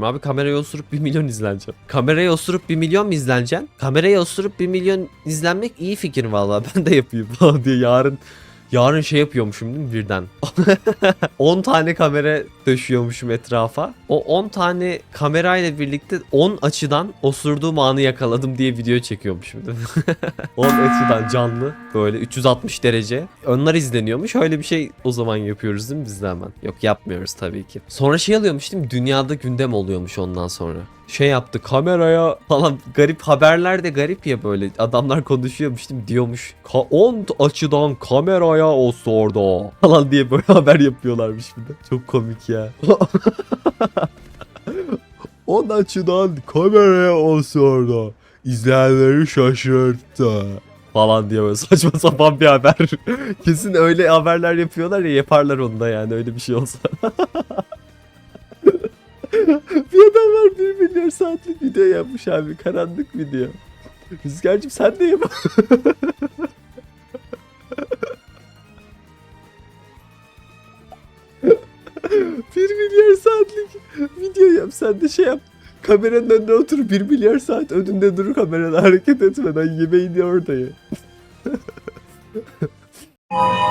Abi kameraya osurup 1 milyon izleneceğim. Kameraya osurup 1 milyon mu izleneceksin? Kameraya osurup 1 milyon izlenmek iyi fikir vallahi ben de yapayım falan diye yarın yarın şey yapıyormuşum değil mi birden? 10 tane kamera döşüyormuşum etrafa. O 10 tane kamerayla birlikte 10 açıdan osurduğum anı yakaladım diye video çekiyormuşum değil mi? 10 açıdan canlı böyle 360 derece. Onlar izleniyormuş. Öyle bir şey o zaman yapıyoruz değil mi biz de hemen? Yok yapmıyoruz tabii ki. Sonra şey alıyormuş değil mi? Dünyada gündem oluyormuş ondan sonra. Şey yaptı kameraya falan garip haberler de garip ya böyle adamlar konuşuyormuş? Diyormuş "Ka- 10 açıdan kameraya osurdu falan diye böyle haber yapıyorlarmış bir de. Çok komik ya. 10 açıdan kameraya osurdu. İzleyenleri şaşırttı falan diye böyle saçma sapan bir haber. Kesin öyle haberler yapıyorlar ya yaparlar onu da yani öyle bir şey olsa. bir adam var 1 milyar saatlik video yapmış abi karanlık video. Rüzgar'cığım sen de yap. bir milyar saatlik video yap sen de şey yap. Kameranın önünde otur 1 milyar saat önünde dur kamerada hareket etmeden yemeğini orada ye.